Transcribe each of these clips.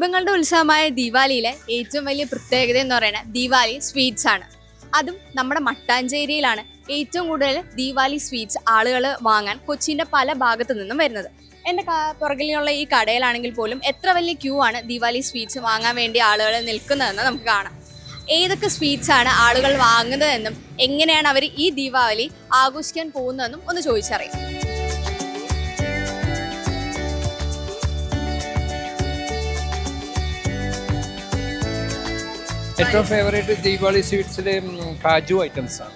ദീപങ്ങളുടെ ഉത്സവമായ ദീപാവലിയിലെ ഏറ്റവും വലിയ പ്രത്യേകത എന്ന് പറയുന്നത് ദീപാവലി സ്വീറ്റ്സ് ആണ്. അതും നമ്മുടെ മട്ടാഞ്ചേരിയിലാണ് ഏറ്റവും കൂടുതൽ ദീപാവലി സ്വീറ്റ്സ് ആളുകൾ വാങ്ങാൻ കൊച്ചിന്റെ പല ഭാഗത്തു നിന്നും വരുന്നത്. എന്റെ പുറകിലുള്ള ഈ കടയിലാണെങ്കിൽ പോലും എത്ര വലിയ ക്യൂ ആണ് ദീപാവലി സ്വീറ്റ്സ് വാങ്ങാൻ വേണ്ടി ആളുകൾ നിൽക്കുന്നതെന്ന് നമുക്ക് കാണാം. ഏതൊക്കെ സ്വീറ്റ്സ് ആണ് ആളുകൾ വാങ്ങുന്നതെന്നും എങ്ങനെയാണ് അവർ ഈ ദീപാവലി ആഘോഷിക്കാൻ പോകുന്നതെന്നും ഒന്ന് ചോദിച്ചറിയാം. ഏറ്റവും ഫേവറേറ്റ് ദീപാവളി സ്വീറ്റ്സിൽ കാജു ഐറ്റംസ് ആണ്.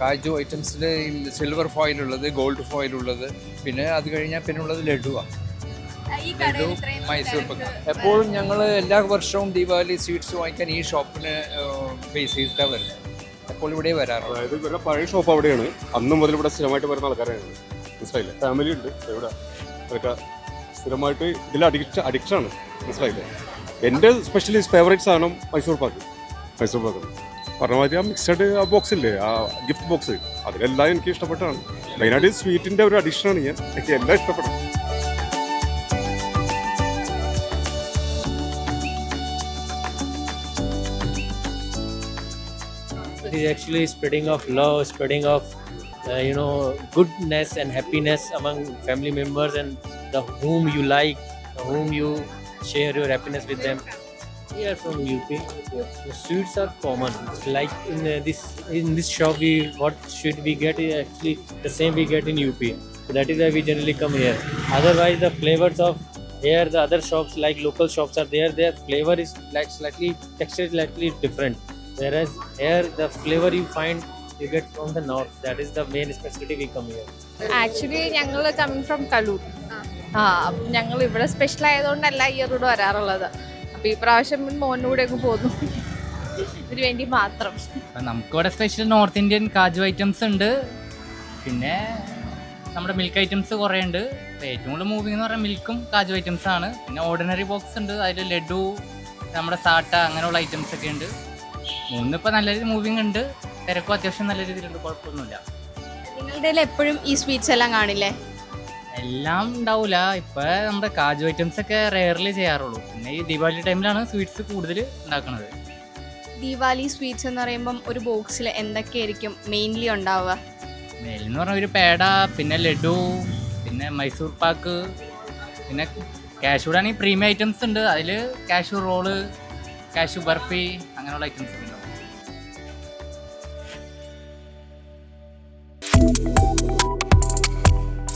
കാജു ഐറ്റംസിൽ സിൽവർ ഫോയിൽ ഉള്ളത് ഗോൾഡ് ഫോയിൽ ഉള്ളത് പിന്നെ അത് കഴിഞ്ഞാൽ പിന്നെ ഉള്ളത് ലഡുവാണ് ഈ ലഡു മൈസൂർ പക്ക. എപ്പോഴും ഞങ്ങൾ എല്ലാ വർഷവും ദീപാവലി സ്വീറ്റ്സ് വാങ്ങിക്കാൻ ഈ ഷോപ്പിന് ബേസ് ചെയ്തിട്ടാണ് വരുന്നത്. അപ്പോൾ ഇവിടെ വരാറുള്ളത് അതായത് ഇവരുടെ പഴയ ഷോപ്പ് അവിടെയാണ്. അന്ന് മുതൽ ഇവിടെ സ്ഥിരമായിട്ട് വരുന്ന ആൾക്കാരാണ്. മനസ്സിലായില്ലേ? ഫാമിലി ഉണ്ട് ഇവിടെ. അവരൊക്കെ സ്ഥിരമായിട്ട് ഇതിൽ അഡിക്റ്റ് അഡിക്ഷൻ ആണ്. മനസ്സിലായില്ലേ? എന്റെ സ്പെഷ്യലി ഫേവറേറ്റ് സാധനം മൈസൂർ പാക്ക്. മൈസൂർ പാക്ക് പറഞ്ഞ മാതിരി ആ മിക്സഡ് ആ ബോക്സ് ഇല്ലേ ആ ഗിഫ്റ്റ് ബോക്സ് അതിലെല്ലാം എനിക്ക് ഇഷ്ടപ്പെട്ടാണ് മെയിനായിട്ട് സ്വീറ്റിൻ്റെ ഒരു അഡിക്ഷനാണ് ഞാൻ എനിക്ക് എല്ലാം ഇഷ്ടപ്പെടും It is actually spreading of love, spreading of uh, you know goodness and happiness among family members and the whom you like, the whom you share your happiness with them. We are from UP. The sweets are common. Like in uh, this in this shop, we what should we get is actually the same we get in UP. So that is why we generally come here. Otherwise, the flavors of here, the other shops like local shops are there. Their flavor is like slightly texture is slightly different. Whereas here, the flavor you find you get from the north. That is the main specialty we come here. Actually ഞങ്ങൾ coming from Kaloor ആ അപ്പം ഞങ്ങൾ ഇവിടെ special ആയതുകൊണ്ടല്ല ഈ root വരാറുള്ളത് അപ്പം ഈ പ്രാവശ്യം മോനൂടെ കൂടെ ഒക്കെ പോന്നു. ഇതിന് വേണ്ടി മാത്രം. നമുക്കിവിടെ special north Indian kaju items ഉണ്ട്. പിന്നെ നമ്മുടെ മിൽക്ക് ഐറ്റംസ് കുറേ ഉണ്ട്. ഏറ്റവും കൂടുതൽ മൂവിങ് എന്ന് പറഞ്ഞാൽ മിൽക്കും കാജു ഐറ്റംസ് ആണ്. പിന്നെ ഓർഡിനറി ബോക്സ് ഉണ്ട്. അതിൽ ലഡു നമ്മുടെ സാട്ട അങ്ങനെയുള്ള ഐറ്റംസ് ഒക്കെ ഉണ്ട്. മൂന്നിപ്പോൾ നല്ല രീതിയിൽ മൂവിങ് ഉണ്ട്. തിരക്കും അത്യാവശ്യം നല്ല രീതിയിലുണ്ട്. കുഴപ്പമൊന്നുമില്ല. നിങ്ങളുടെ എപ്പോഴും ഈ സ്വീറ്റ്സ് എല്ലാം കാണില്ലേ? എല്ലാം ഉണ്ടാവില്ല ഇപ്പൊ നമ്മുടെ കാജു ഐറ്റംസ് ഒക്കെ റെയർലി ചെയ്യാറുള്ളൂ. പിന്നെ ഈ ദീപാവലി ടൈമിലാണ് സ്വീറ്റ്സ് കൂടുതൽ ഉണ്ടാക്കുന്നത് ദീപാവലി സ്വീറ്റ്സ് എന്ന് പറയുമ്പം ഒരു ബോക്സിൽ എന്തൊക്കെയായിരിക്കും മെയിൻലി ഉണ്ടാവുക? മെയിൻ എന്ന് പറഞ്ഞാൽ ഒരു പേട പിന്നെ ലഡു പിന്നെ മൈസൂർ പാക്ക് പിന്നെ കാഷ്യൂ ആണെങ്കിൽ പ്രീമിയം ഐറ്റംസ് ഉണ്ട്. അതിൽ കാഷ്യൂ റോൾ കാഷ്യൂ ബർഫി അങ്ങനെയുള്ള ഐറ്റംസ് ഉണ്ട്